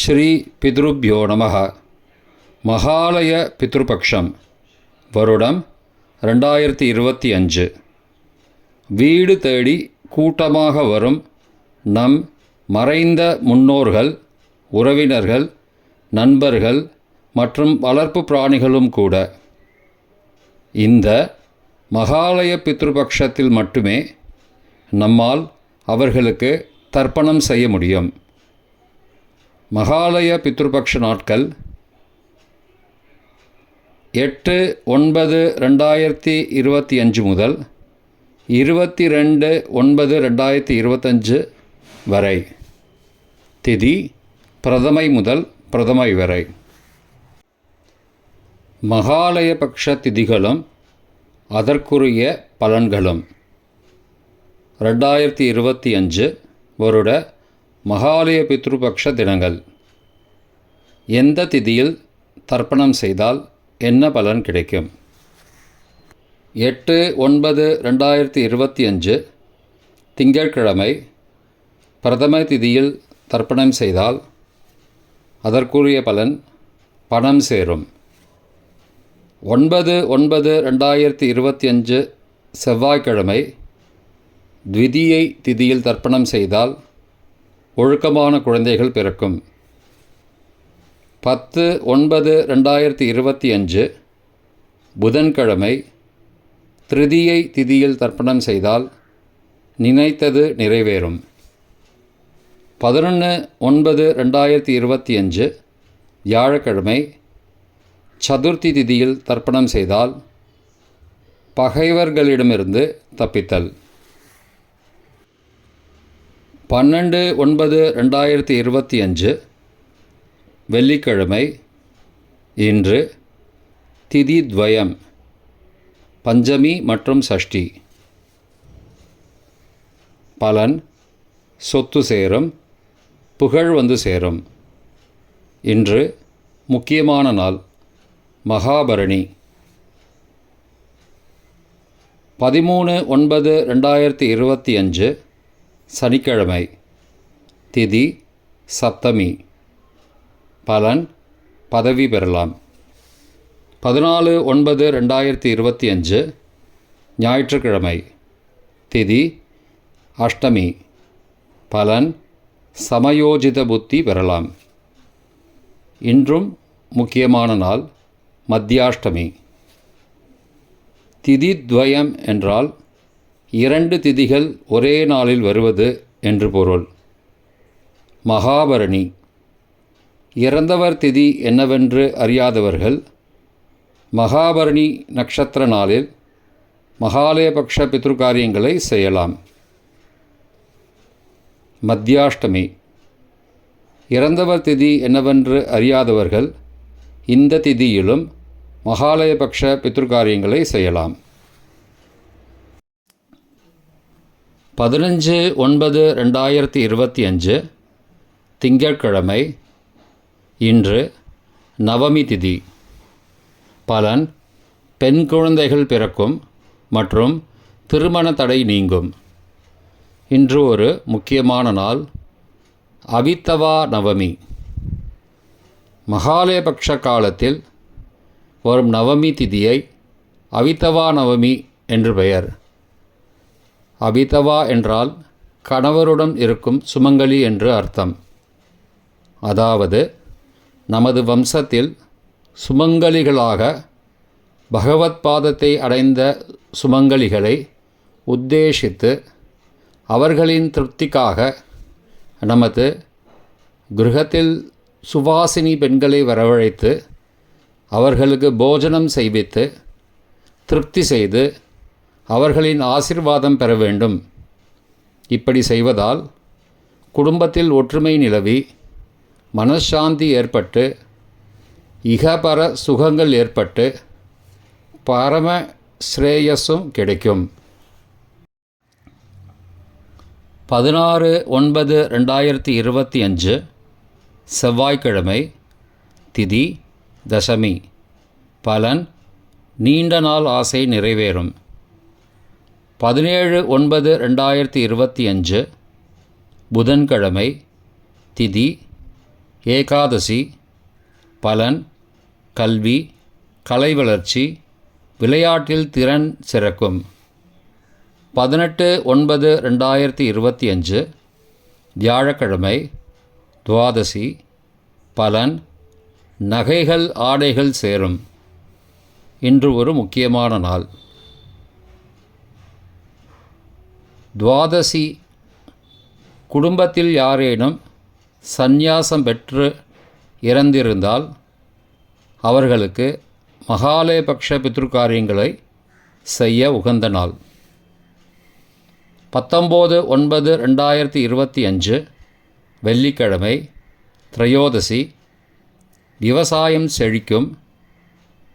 ஸ்ரீ பித்ருப்யோ நம மகாலய பித்ருபக்ஷம். வருடம் ரெண்டாயிரத்தி இருபத்தி அஞ்சு. வீடு தேடி கூட்டமாக வரும் நம் மறைந்த முன்னோர்கள் உறவினர்கள் நண்பர்கள் மற்றும் வளர்ப்பு பிராணிகளும் கூட. இந்த மகாலய பித்ருபக்ஷத்தில் மட்டுமே நம்மால் அவர்களுக்கு தர்ப்பணம் செய்ய முடியும். மகாலய பித்ருபக்ஷ நாட்கள். எட்டு ஒன்பது ரெண்டாயிரத்தி இருபத்தி அஞ்சு முதல் இருபத்தி ரெண்டு ஒன்பது ரெண்டாயிரத்தி இருபத்தஞ்சு வரை. திதி பிரதமை முதல் பிரதமை வரை. மகாலயபக்ஷ திதிகளும் அதற்குரிய பலன்களும். ரெண்டாயிரத்தி இருபத்தி அஞ்சு வருட மகாலய பித்ருபக்ஷ தினங்கள். எந்த திதியில் தர்ப்பணம் செய்தால் என்ன பலன் கிடைக்கும்? எட்டு ஒன்பது ரெண்டாயிரத்தி இருபத்தி அஞ்சு திங்கட்கிழமை பிரதம திதியில் தர்ப்பணம் செய்தால் அதற்குரிய பலன் பணம் சேரும். ஒன்பது ஒன்பது ரெண்டாயிரத்தி இருபத்தி அஞ்சு செவ்வாய்க்கிழமை த்விதியை திதியில் தர்ப்பணம் செய்தால் ஒழுக்கமான குழந்தைகள் பிறக்கும். பத்து ஒன்பது ரெண்டாயிரத்தி இருபத்தி அஞ்சு புதன்கிழமை திருதியை திதியில் தர்ப்பணம் செய்தால் நினைத்தது நிறைவேறும். பதினொன்று ஒன்பது ரெண்டாயிரத்தி இருபத்தி அஞ்சு வியாழக்கிழமை சதுர்த்தி திதியில் தர்ப்பணம் செய்தால் பகைவர்களிடமிருந்து தப்பித்தல். பன்னெண்டு ஒன்பது ரெண்டாயிரத்தி இருபத்தி அஞ்சு வெள்ளிக்கிழமை இன்று திதி துவயம் பஞ்சமி மற்றும் சஷ்டி. பலன் சொத்து சேரும் புகழ் வந்து சேரும். இன்று முக்கியமான நாள் மகாபரணி. பதிமூணு ஒன்பது ரெண்டாயிரத்தி இருபத்தி அஞ்சு சனிக்கிழமை திதி சப்தமி. பலன் பதவி பெறலாம். பதினாலு ஒன்பது ரெண்டாயிரத்தி இருபத்தி அஞ்சு ஞாயிற்றுக்கிழமை திதி அஷ்டமி. பலன் சமயோஜித புத்தி பெறலாம். இன்றும் முக்கியமான நாள் மத்தியாஷ்டமி. திதித்வயம் என்றால் இரண்டு திதிகள் ஒரே நாளில் வருவது என்று பொருள். மகாபரணி. இறந்தவர் திதி என்னவென்று அறியாதவர்கள் மகாபரணி நட்சத்திர நாளில் மகாலயபக்ஷ பித்ருகாரியங்களை செய்யலாம். மத்தியாஷ்டமி இறந்தவர் திதி என்னவென்று அறியாதவர்கள் இந்த திதியிலும் மகாலயபக்ஷ பித்ருகாரியங்களை செய்யலாம். பதினஞ்சு ஒன்பது ரெண்டாயிரத்தி இருபத்தி அஞ்சு திங்கட்கிழமை இன்று நவமி திதி. பலன் பெண் குழந்தைகள் பிறக்கும் மற்றும் திருமண தடை நீங்கும். இன்று ஒரு முக்கியமான நாள் அவித்தவா நவமி. மகாலயபக்ஷ காலத்தில் வரும் நவமி திதியை அவித்தவா நவமி என்று பெயர். அபிதவா என்றால் கணவருடன் இருக்கும் சுமங்கலி என்று அர்த்தம். அதாவது நமது வம்சத்தில் சுமங்கலிகளாக பகவத் பாதத்தை அடைந்த சுமங்கலிகளை உத்தேசித்து அவர்களின் திருப்திக்காக நமது கிரகத்தில் சுவாசினி பெண்களை வரவழைத்து அவர்களுக்கு போஜனம் செய்வித்து திருப்தி செய்து அவர்களின் ஆசிர்வாதம் பெற வேண்டும். இப்படி செய்வதால் குடும்பத்தில் ஒற்றுமை நிலவி மனசாந்தி ஏற்பட்டு இகபர சுகங்கள் ஏற்பட்டு பரம ஸ்ரேயஸும் கிடைக்கும். பதினாறு ஒன்பது ரெண்டாயிரத்தி இருபத்தி அஞ்சு செவ்வாய்க்கிழமை திதி தசமி. பலன் நீண்ட நாள் ஆசை நிறைவேறும். பதினேழு ஒன்பது ரெண்டாயிரத்தி இருபத்தி அஞ்சு புதன்கிழமை திதி ஏகாதசி பலன் கல்வி கலை வளர்ச்சி விளையாட்டில் திறன் சிறக்கும். பதினெட்டு ஒன்பது ரெண்டாயிரத்தி இருபத்தி அஞ்சு வியாழக்கிழமை துவாதசி பலன் நகைகள் ஆடைகள் சேரும். இன்று ஒரு முக்கியமான நாள். துவாதசி குடும்பத்தில் யாரேனும் சந்நியாசம் பெற்று இறந்திருந்தால் அவர்களுக்கு மகாலயபக்ஷ பித்ருக்காரியங்களை செய்ய உகந்த நாள். பத்தொம்போது ஒன்பது ரெண்டாயிரத்தி இருபத்தி அஞ்சு வெள்ளிக்கிழமை திரையோதசி விவசாயம் செழிக்கும்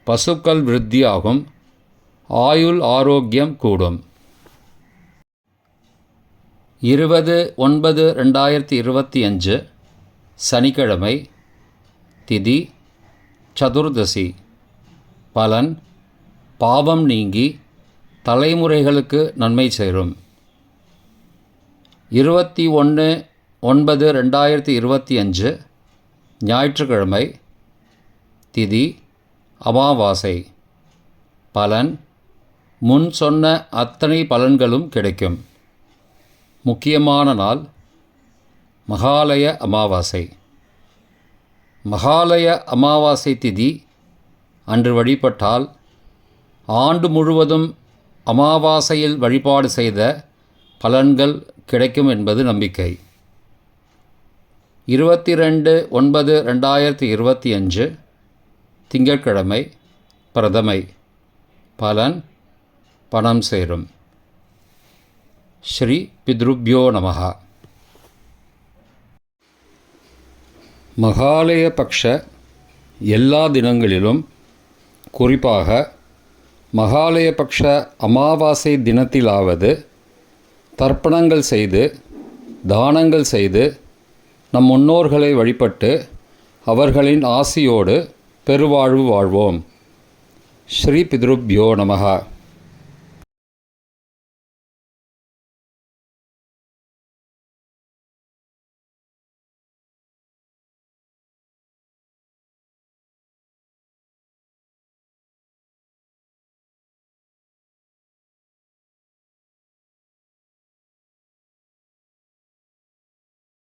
பசுக்கள் விருத்தியாகும் ஆயுள் ஆரோக்கியம் கூடும். இருபது ஒன்பது ரெண்டாயிரத்தி இருபத்தி அஞ்சு சனிக்கிழமை திதி சதுர்தசி. பலன் பாவம் நீங்கி தலைமுறைகளுக்கு நன்மை சேரும். இருபத்தி ஒன்று ஒன்பது ரெண்டாயிரத்தி இருபத்தி அஞ்சு ஞாயிற்றுக்கிழமை திதி அமாவாசை. பலன் முன் சொன்ன அத்தனை பலன்களும் கிடைக்கும். முக்கியமான நாள் மகாலய அமாவாசை. மகாலய அமாவாசை திதி அன்று வழிபட்டால் ஆண்டு முழுவதும் அமாவாசையில் வழிபாடு செய்த பலன்கள் கிடைக்கும் என்பது நம்பிக்கை. இருபத்தி ரெண்டு ஒன்பது ரெண்டாயிரத்தி இருபத்தி அஞ்சு திங்கட்கிழமை பிரதமை. பலன் பணம் சேரும். ஸ்ரீ பித்ருப்யோ நமகா மகாலய மகாலயபக்ஷ எல்லா தினங்களிலும் குறிப்பாக மகாலயபக்ஷ அமாவாசை தினத்திலாவது தர்ப்பணங்கள் செய்து தானங்கள் செய்து நம் முன்னோர்களை வழிபட்டு அவர்களின் ஆசியோடு பெருவாழ்வு வாழ்வோம். ஸ்ரீ பித்ருப்யோ நமகா